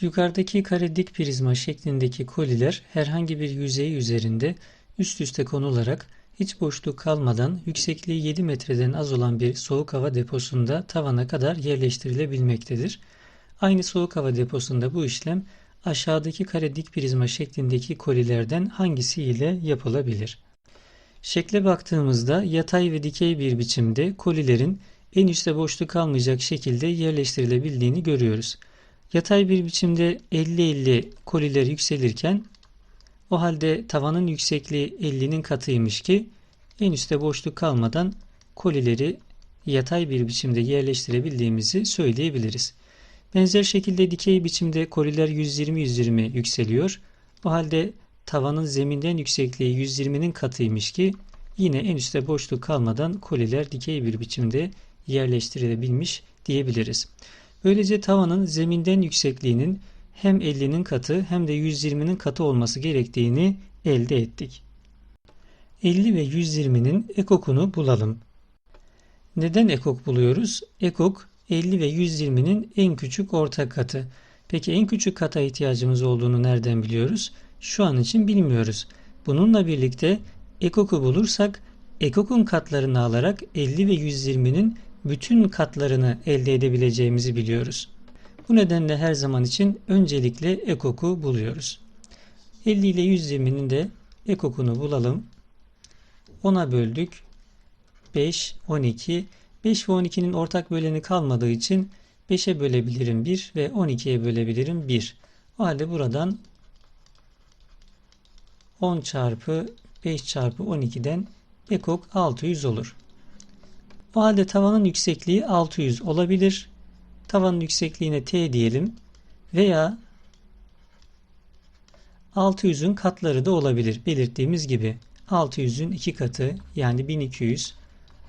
Yukarıdaki kare dik prizma şeklindeki koliler herhangi bir yüzey üzerinde üst üste konularak hiç boşluk kalmadan yüksekliği 7 metreden az olan bir soğuk hava deposunda tavana kadar yerleştirilebilmektedir. Aynı soğuk hava deposunda bu işlem aşağıdaki kare dik prizma şeklindeki kolilerden hangisi ile yapılabilir? Şekle baktığımızda yatay ve dikey bir biçimde kolilerin en üstte boşluk kalmayacak şekilde yerleştirilebildiğini görüyoruz. Yatay bir biçimde 50-50 koliler yükselirken o halde tavanın yüksekliği 50'nin katıymış ki en üstte boşluk kalmadan kolileri yatay bir biçimde yerleştirebildiğimizi söyleyebiliriz. Benzer şekilde dikey biçimde koliler 120-120 yükseliyor. O halde tavanın zeminden yüksekliği 120'nin katıymış ki yine en üstte boşluk kalmadan koliler dikey bir biçimde yerleştirilebilmiş diyebiliriz. Böylece tavanın zeminden yüksekliğinin hem 50'nin katı hem de 120'nin katı olması gerektiğini elde ettik. 50 ve 120'nin ekokunu bulalım. Neden ekok buluyoruz? Ekok 50 ve 120'nin en küçük ortak katı. Peki en küçük kata ihtiyacımız olduğunu nereden biliyoruz? Şu an için bilmiyoruz. Bununla birlikte ekoku bulursak ekokun katlarını alarak 50 ve 120'nin bütün katlarını elde edebileceğimizi biliyoruz. Bu nedenle her zaman için öncelikle ekoku buluyoruz. 50 ile 120'nin de ekokunu bulalım. 10'a böldük. 5, 12. 5 ve 12'nin ortak böleni kalmadığı için 5'e bölebilirim 1 ve 12'ye bölebilirim 1. O halde buradan 10 çarpı 5 çarpı 12'den ekok 600 olur. O halde tavanın yüksekliği 600 olabilir. Tavanın yüksekliğine T diyelim. Veya 600'ün katları da olabilir. Belirttiğimiz gibi 600'ün 2 katı yani 1200,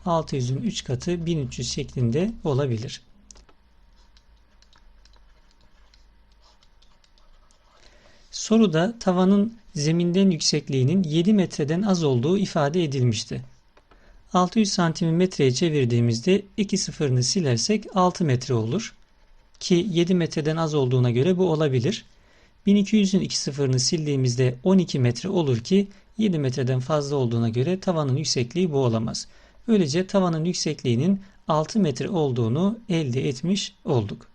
600'ün 3 katı 1300 şeklinde olabilir. Soruda tavanın zeminden yüksekliğinin 7 metreden az olduğu ifade edilmişti. 600 santimi çevirdiğimizde iki sıfırını silersek 6 metre olur. Ki 7 metreden az olduğuna göre bu olabilir. 1200'ün iki sıfırını sildiğimizde 12 metre olur ki 7 metreden fazla olduğuna göre tavanın yüksekliği bu olamaz. Böylece tavanın yüksekliğinin 6 metre olduğunu elde etmiş olduk.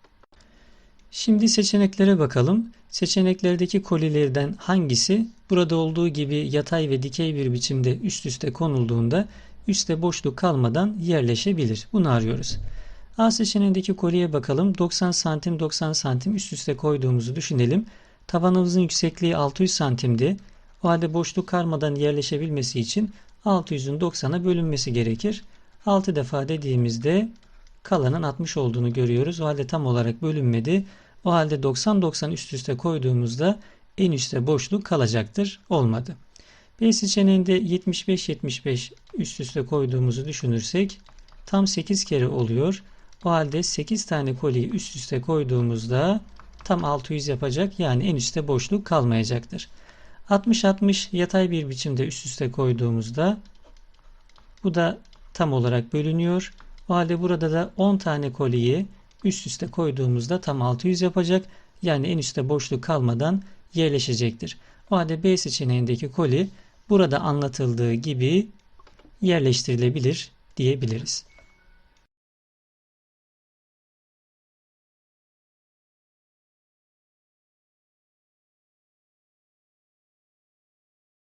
Şimdi seçeneklere bakalım. Seçeneklerdeki kolilerden hangisi burada olduğu gibi yatay ve dikey bir biçimde üst üste konulduğunda üstte boşluk kalmadan yerleşebilir. Bunu arıyoruz. A seçeneğindeki kolye bakalım. 90 santim 90 santim üst üste koyduğumuzu düşünelim. Tavanımızın yüksekliği 600 santimdi. O halde boşluk kalmadan yerleşebilmesi için 600'ün 90'a bölünmesi gerekir. 6 defa dediğimizde kalanın 60 olduğunu görüyoruz. O halde tam olarak bölünmedi. O halde 90-90 üst üste koyduğumuzda en üstte boşluk kalacaktır. Olmadı. B seçeneğinde 75-75 üst üste koyduğumuzu düşünürsek tam 8 kere oluyor. O halde 8 tane koliyi üst üste koyduğumuzda tam 600 yapacak yani en üstte boşluk kalmayacaktır. 60-60 yatay bir biçimde üst üste koyduğumuzda bu da tam olarak bölünüyor. O halde burada da 10 tane koliyi üst üste koyduğumuzda tam 600 yapacak. Yani en üstte boşluk kalmadan yerleşecektir. O halde B seçeneğindeki koli burada anlatıldığı gibi yerleştirilebilir diyebiliriz.